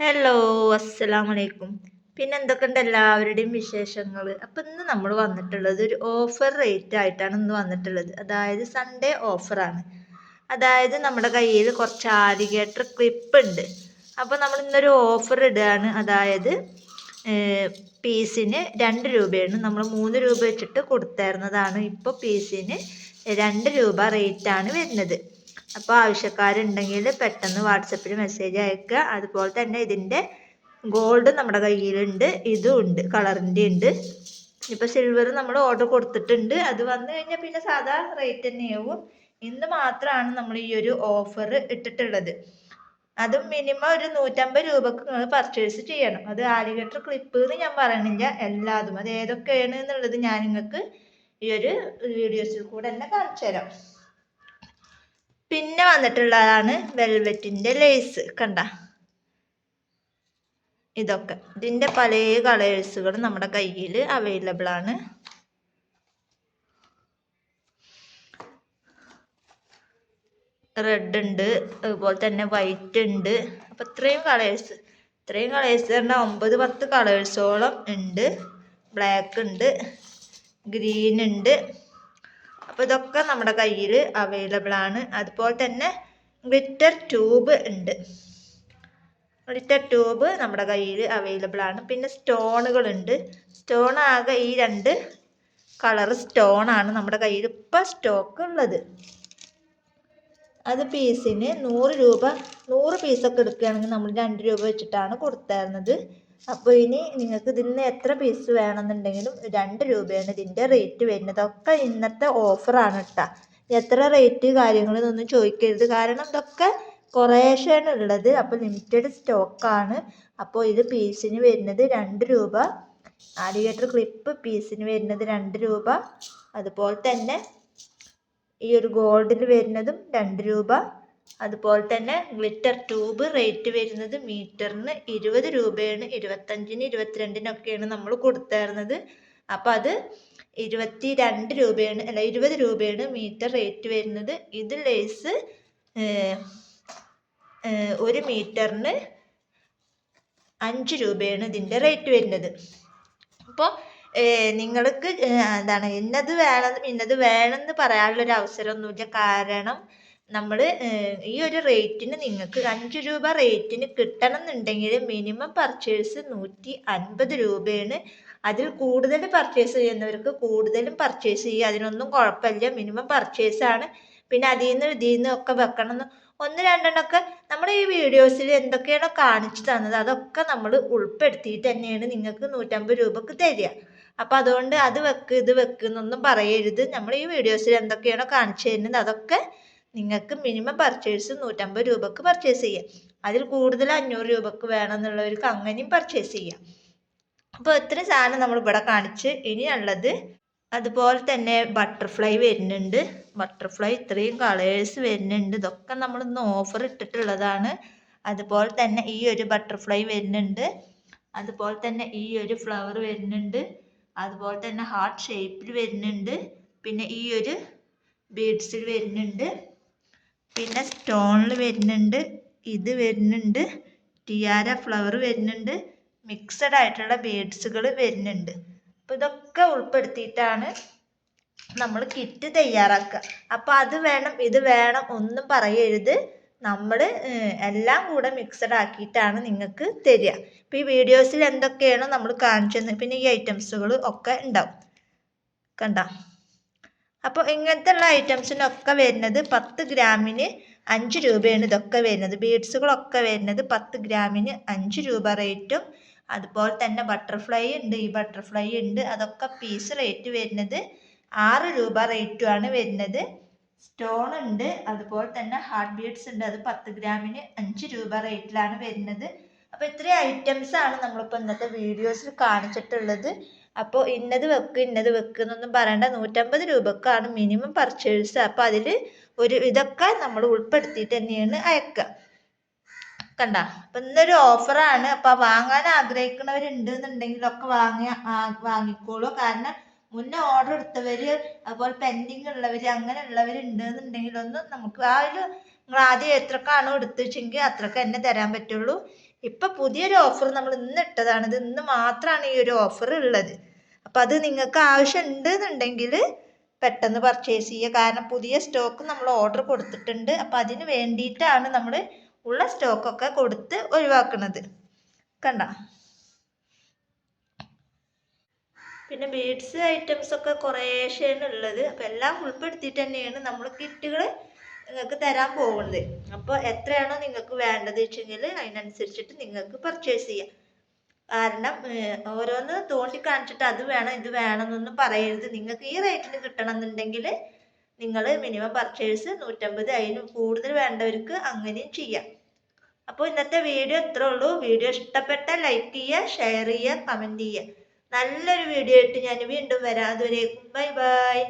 Hello അസ്സലാം വലൈക്കും പിന്നെ എന്തൊക്കെയുണ്ട് എല്ലാവരുടെയും വിശേഷങ്ങൾ അപ്പം ഇന്ന് നമ്മൾ വന്നിട്ടുള്ളത് ഒരു ഓഫർ റേറ്റ് ആയിട്ടാണ് ഇന്ന് വന്നിട്ടുള്ളത്. അതായത് സൺഡേ ഓഫറാണ് അതായത് നമ്മുടെ കയ്യിൽ കുറച്ച് ആലിഗേറ്റർ ക്ലിപ്പ് ഉണ്ട്. അപ്പോൾ നമ്മൾ ഇന്നൊരു ഓഫർ ഇടുകയാണ്. അതായത് പീസിന് രണ്ട് രൂപയാണ്. നമ്മൾ മൂന്ന് രൂപ വെച്ചിട്ട് കൊടുത്തായിരുന്നതാണ്. ഇപ്പോൾ പീസിന് രണ്ട് രൂപ റേറ്റാണ് വരുന്നത്. അപ്പോൾ ആവശ്യക്കാരുണ്ടെങ്കിൽ പെട്ടെന്ന് വാട്സപ്പിൽ മെസ്സേജ് അയക്കുക. അതുപോലെ തന്നെ ഇതിന്റെ ഗോൾഡ് നമ്മുടെ കയ്യിലുണ്ട് ഇതും ഉണ്ട് കളറിന്റെ ഉണ്ട്. ഇപ്പോൾ സിൽവർ നമ്മൾ ഓർഡർ കൊടുത്തിട്ടുണ്ട്. അത് വന്നു കഴിഞ്ഞാൽ പിന്നെ സാധാ റേറ്റ് തന്നെയാവും ഇന്ന് മാത്രമാണ് നമ്മൾ ഈ ഒരു ഓഫർ ഇട്ടിട്ടുള്ളത്. അതും മിനിമം ഒരു നൂറ്റമ്പത് രൂപക്ക് നിങ്ങൾ പർച്ചേസ് ചെയ്യണം. അത് ആലിഗേറ്റർ ക്ലിപ്പ് എന്ന് ഞാൻ പറയണില്ല. എല്ലാതും. അത് ഏതൊക്കെയാണ് എന്നുള്ളത് ഞാൻ നിങ്ങൾക്ക് ഈ ഒരു വീഡിയോസിൽ കൂടെ തന്നെ കാണിച്ചു തരാം വന്നിട്ടുള്ളതാണ് വെൽവെറ്റിന്റെ ലേസ് കണ്ട? ഇതൊക്കെ. ഇതിന്റെ പല കളേഴ്സുകളും നമ്മുടെ കയ്യിൽ അവൈലബിൾ ആണ്. റെഡ് ഉണ്ട് അതുപോലെ തന്നെ വൈറ്റ് ഉണ്ട്. അപ്പോൾ ഇത്രയും കളേഴ്സ് ഇത്രയും കളേഴ്സ് തന്നെ ഒമ്പത് പത്ത് കളേഴ്സോളം ഉണ്ട്. ബ്ലാക്ക് ഉണ്ട് ഗ്രീൻ ഉണ്ട്. അപ്പോൾ ഇതൊക്കെ നമ്മുടെ കയ്യിൽ അവൈലബിൾ ആണ്. അതുപോലെ തന്നെ ഗ്ലിറ്റർ ട്യൂബ് ഉണ്ട്. ഗ്ലിറ്റർ ട്യൂബ് നമ്മുടെ കയ്യിൽ അവൈലബിൾ ആണ്. പിന്നെ സ്റ്റോണുകളുണ്ട് സ്റ്റോൺ ആകെ ഈ രണ്ട് കളർ സ്റ്റോൺ ആണ് നമ്മുടെ കയ്യിൽ ഇപ്പം സ്റ്റോക്ക് ഉള്ളത്. അത് പീസിന് നൂറ് രൂപ നൂറ് പീസൊക്കെ എടുക്കുകയാണെങ്കിൽ നമ്മൾ രണ്ട് രൂപ വെച്ചിട്ടാണ് കൊടുത്തായിരുന്നത് അപ്പോൾ ഇനി നിങ്ങൾക്ക് ഇതിൽ നിന്ന് എത്ര പീസ് വേണമെന്നുണ്ടെങ്കിലും രണ്ട് രൂപയാണ് ഇതിന്റെ റേറ്റ് വരുന്നത്. ഒക്കെ ഇന്നത്തെ ഓഫറാണ് കേട്ടോ എത്ര റേറ്റ് കാര്യങ്ങളെന്നൊന്നും ചോദിക്കരുത്. കാരണം ഇതൊക്കെ കുറേശ്ശെയാണ് ഉള്ളത്. അപ്പോൾ ലിമിറ്റഡ് സ്റ്റോക്കാണ് അപ്പോൾ ഇത് പീസിന് വരുന്നത് രണ്ട് രൂപ. ആലിഗേറ്റർ ക്ലിപ്പ് പീസിന് വരുന്നത് രണ്ട് രൂപ. അതുപോലെ തന്നെ ഈ ഒരു ഗോൾഡിൽ വരുന്നതും രണ്ട് രൂപ. അതുപോലെ തന്നെ ഗ്ലിറ്റർ ട്യൂബ് റേറ്റ് വരുന്നത് മീറ്ററിന് ഇരുപത് രൂപയാണ്. ഇരുപത്തഞ്ചിന് ഇരുപത്തിരണ്ടിനൊക്കെയാണ് നമ്മൾ കൊടുത്തായിരുന്നത് അപ്പോൾ അത് ഇരുപത്തി രണ്ട് രൂപയാണ് അല്ല ഇരുപത് രൂപയാണ് മീറ്റർ റേറ്റ് വരുന്നത്. ഇത് ലേസ് ഒരു മീറ്ററിന് അഞ്ച് രൂപയാണ് ഇതിന്റെ റേറ്റ് വരുന്നത്. അപ്പോൾ നിങ്ങൾക്ക് എന്താണ് ഇന്നത് വേണം ഇന്നത് വേണമെന്ന് പറയാനുള്ളൊരു അവസരമൊന്നുമില്ല. കാരണം നമ്മൾ ഈ ഒരു റേറ്റിന് നിങ്ങൾക്ക് അഞ്ച് രൂപ റേറ്റിന് കിട്ടണം എന്നുണ്ടെങ്കിൽ മിനിമം പർച്ചേസ് നൂറ്റി അൻപത് രൂപയാണ്. അതിൽ കൂടുതൽ പർച്ചേസ് ചെയ്യുന്നവർക്ക് കൂടുതലും പർച്ചേസ് ചെയ്യുക. അതിനൊന്നും കുഴപ്പമില്ല. മിനിമം ആണ്. പിന്നെ അതിൽ നിന്ന് ഇതിൽ ഒക്കെ വെക്കണം ഒന്ന് രണ്ടെണ്ണമൊക്കെ നമ്മുടെ ഈ വീഡിയോസിൽ എന്തൊക്കെയാണോ കാണിച്ചു തന്നത് അതൊക്കെ നമ്മൾ ഉൾപ്പെടുത്തിയിട്ട് തന്നെയാണ് നിങ്ങൾക്ക് നൂറ്റമ്പത് രൂപക്ക് തരിക. അപ്പം അതുകൊണ്ട് അത് വെക്ക് ഇത് വെക്ക് എന്നൊന്നും പറയരുത്. നമ്മൾ ഈ വീഡിയോസിൽ എന്തൊക്കെയാണോ കാണിച്ചു തരുന്നത് അതൊക്കെ നിങ്ങൾക്ക് മിനിമം പർച്ചേസ് നൂറ്റമ്പത് രൂപക്ക് പർച്ചേസ് ചെയ്യാം. അതിൽ കൂടുതൽ അഞ്ഞൂറ് രൂപക്ക് വേണമെന്നുള്ളവർക്ക് അങ്ങനെയും പർച്ചേസ് ചെയ്യാം. അപ്പോൾ ഇത്രയും സാധനം നമ്മൾ ഇവിടെ കാണിച്ച്. ഇനിയുള്ളത് അതുപോലെ തന്നെ ബട്ടർഫ്ലൈ വരുന്നുണ്ട്. ബട്ടർഫ്ലൈ ഇത്രയും കളേഴ്സ് വരുന്നുണ്ട്. ഇതൊക്കെ നമ്മൾ ഇന്ന് ഓഫർ ഇട്ടിട്ടുള്ളതാണ്. അതുപോലെ തന്നെ ഈ ഒരു ബട്ടർഫ്ലൈ വരുന്നുണ്ട്. അതുപോലെ തന്നെ ഈ ഒരു ഫ്ലവർ വരുന്നുണ്ട്. അതുപോലെ തന്നെ ഹാർട്ട് ഷേപ്പിൽ വരുന്നുണ്ട്. പിന്നെ ഈ ഒരു ബീഡ്സിൽ വരുന്നുണ്ട്. പിന്നെ സ്റ്റോണിൽ വരുന്നുണ്ട് ഇത് വരുന്നുണ്ട് ടിയാര ഫ്ലവർ വരുന്നുണ്ട് മിക്സഡ് ആയിട്ടുള്ള ബീഡ്സുകൾ വരുന്നുണ്ട്. അപ്പോൾ ഇതൊക്കെ ഉൾപ്പെടുത്തിയിട്ടാണ് നമ്മൾ കിറ്റ് തയ്യാറാക്കുക. അപ്പോൾ അത് വേണം ഇത് വേണം ഒന്നും പറയരുത്. നമ്മൾ എല്ലാം കൂടെ മിക്സഡ് ആക്കിയിട്ടാണ് നിങ്ങൾക്ക് തരിക. ഇപ്പോൾ ഈ വീഡിയോസിൽ എന്തൊക്കെയാണോ നമ്മൾ കാണിച്ചത് പിന്നെ ഈ ഐറ്റംസുകൾ ഒക്കെ ഉണ്ടാവും. കണ്ട? അപ്പോൾ ഇങ്ങനത്തെ ഉള്ള ഐറ്റംസിനൊക്കെ വരുന്നത് പത്ത് ഗ്രാമിന് അഞ്ച് രൂപയാണ്. ഇതൊക്കെ വരുന്നത്. ബീഡ്സുകളൊക്കെ വരുന്നത് പത്ത് ഗ്രാമിന് അഞ്ച് രൂപ റേറ്റും. അതുപോലെ തന്നെ ബട്ടർഫ്ലൈ ഉണ്ട്. ഈ ബട്ടർഫ്ലൈ ഉണ്ട്. അതൊക്കെ പീസ് റേറ്റ് വരുന്നത് ആറ് രൂപ റേറ്റുമാണ് വരുന്നത്. സ്റ്റോൺ ഉണ്ട്. അതുപോലെ തന്നെ ഹാർട്ട് ബീഡ്സ് ഉണ്ട്. അത് പത്ത് ഗ്രാമിന് അഞ്ച് രൂപ റേറ്റിലാണ് വരുന്നത്. അപ്പോൾ ഇത്രയും ഐറ്റംസാണ് നമ്മളിപ്പോൾ ഇന്നത്തെ വീഡിയോസിൽ കാണിച്ചിട്ടുള്ളത്. അപ്പോൾ ഇന്നത് വെക്ക് ഇന്നത് വെക്ക് എന്നൊന്നും പറയണ്ട. നൂറ്റമ്പത് രൂപക്കാണ് മിനിമം പർച്ചേസ് അപ്പോൾ അതിൽ ഒരു ഇതൊക്കെ നമ്മൾ ഉൾപ്പെടുത്തിയിട്ട് തന്നെയാണ് അയക്കുക കണ്ട? അപ്പം ഇന്നൊരു ഓഫറാണ് അപ്പോൾ വാങ്ങാൻ ആഗ്രഹിക്കുന്നവരുണ്ട് എന്നുണ്ടെങ്കിലൊക്കെ വാങ്ങി വാങ്ങിക്കോളൂ. കാരണം മുന്നേ ഓർഡർ എടുത്തവർ അതുപോലെ പെൻഡിങ് ഉള്ളവര് അങ്ങനെ ഉള്ളവരുണ്ട് എന്നുണ്ടെങ്കിലൊന്നും നമുക്ക് ആ ഒരു നിങ്ങൾ ആദ്യം എത്രക്കാണോ എടുത്തു വെച്ചെങ്കിൽ അത്രയ്ക്ക് തന്നെ തരാൻ പറ്റുള്ളൂ. ഇപ്പം പുതിയൊരു ഓഫർ നമ്മൾ ഇന്ന് ഇട്ടതാണ്. ഇത് ഇന്ന് മാത്രമാണ് ഈ ഒരു ഓഫർ ഉള്ളത്. അപ്പം അത് നിങ്ങൾക്ക് ആവശ്യം ഉണ്ടെന്നുണ്ടെങ്കിൽ പെട്ടെന്ന് പർച്ചേസ് ചെയ്യുക. കാരണം പുതിയ സ്റ്റോക്ക് നമ്മൾ ഓർഡർ കൊടുത്തിട്ടുണ്ട്. അപ്പം അതിന് വേണ്ടിയിട്ടാണ് നമ്മൾ ഉള്ള സ്റ്റോക്കൊക്കെ കൊടുത്ത് ഒഴിവാക്കുന്നത്. കണ്ട? പിന്നെ ബീഡ്സ് ഐറ്റംസ് ഒക്കെ കുറേശ്ശെയാണ് ഉള്ളത്. അപ്പം എല്ലാം ഉൾപ്പെടുത്തിയിട്ട് തന്നെയാണ് നമ്മൾ കിറ്റുകൾ നിങ്ങൾക്ക് തരാൻ പോകുന്നത്. അപ്പോൾ എത്രയാണോ നിങ്ങൾക്ക് വേണ്ടത് വെച്ചെങ്കിൽ അതിനനുസരിച്ചിട്ട് നിങ്ങൾക്ക് പർച്ചേസ് ചെയ്യാം. കാരണം ഓരോന്ന് തോണ്ടി കാണിച്ചിട്ട് അത് വേണം ഇത് വേണം എന്നൊന്നും പറയരുത്. നിങ്ങൾക്ക് ഈ റേറ്റിന് കിട്ടണം എന്നുണ്ടെങ്കിൽ നിങ്ങൾ മിനിമം പർച്ചേസ് നൂറ്റമ്പത് അതിന് കൂടുതൽ വേണ്ടവർക്ക് അങ്ങനെയും ചെയ്യാം. അപ്പോൾ ഇന്നത്തെ വീഡിയോ ഇത്രേ ഉള്ളൂ. വീഡിയോ ഇഷ്ടപ്പെട്ട ലൈക്ക് ചെയ്യുക ഷെയർ ചെയ്യുക കമന്റ് ചെയ്യുക. നല്ലൊരു വീഡിയോ ആയിട്ട് ഞാൻ വീണ്ടും വരാം. അതുവരേക്കും ബൈ ബൈ